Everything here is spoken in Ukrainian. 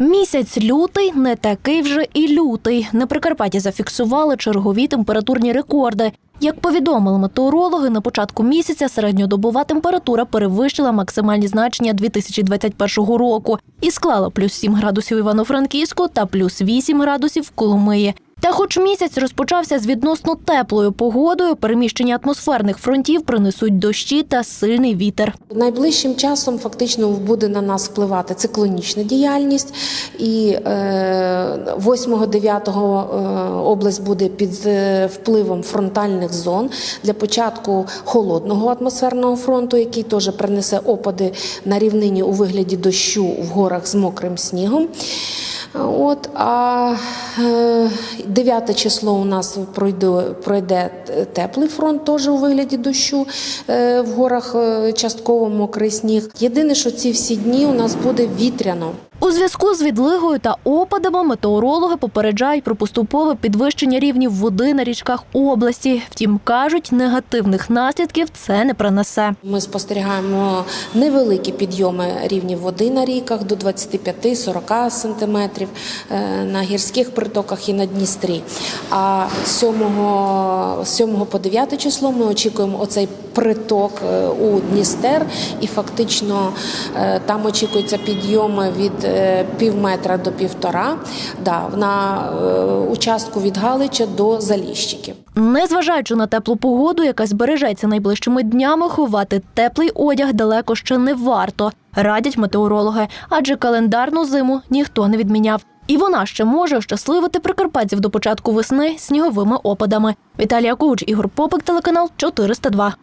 Місяць лютий не такий вже і лютий. На Прикарпатті зафіксували чергові температурні рекорди. Як повідомили метеорологи, на початку місяця середньодобова температура перевищила максимальні значення 2021 року і склала плюс 7 градусів Івано-Франківську та плюс 8 градусів в Коломиї. Та, хоч місяць розпочався з відносно теплою погодою, переміщення атмосферних фронтів принесуть дощі та сильний вітер. Найближчим часом фактично буде на нас впливати циклонічна діяльність, і е, 8-9 область буде під е, впливом фронтальних зон для початку холодного атмосферного фронту, який теж принесе опади на рівнині у вигляді дощу в горах з мокрим снігом. От, а дев'яте 9 число у нас пройде, пройде теплий фронт, теж у вигляді дощу е, в горах е, частково мокрий сніг. Єдине, що ці всі дні у нас буде вітряно. У зв'язку з відлигою та опадами метеорологи попереджають про поступове підвищення рівнів води на річках області. Втім, кажуть, негативних наслідків це не принесе. Ми спостерігаємо невеликі підйоми рівнів води на ріках до 25-40 сантиметрів е, на гірських притоках і на Дністрі. А з 7, 7 по 9 число ми очікуємо оцей приток е, у Дністер, і фактично е, там очікуються підйоми від пів метра до півтора да, на е, участку від Галича до Заліщиків. Незважаючи на теплу погоду, яка збережеться найближчими днями, ховати теплий одяг далеко ще не варто, радять метеорологи, адже календарну зиму ніхто не відміняв. І вона ще може щасливити прикарпатців до початку весни сніговими опадами. Віталія Куч, Ігор Попик, телеканал 402.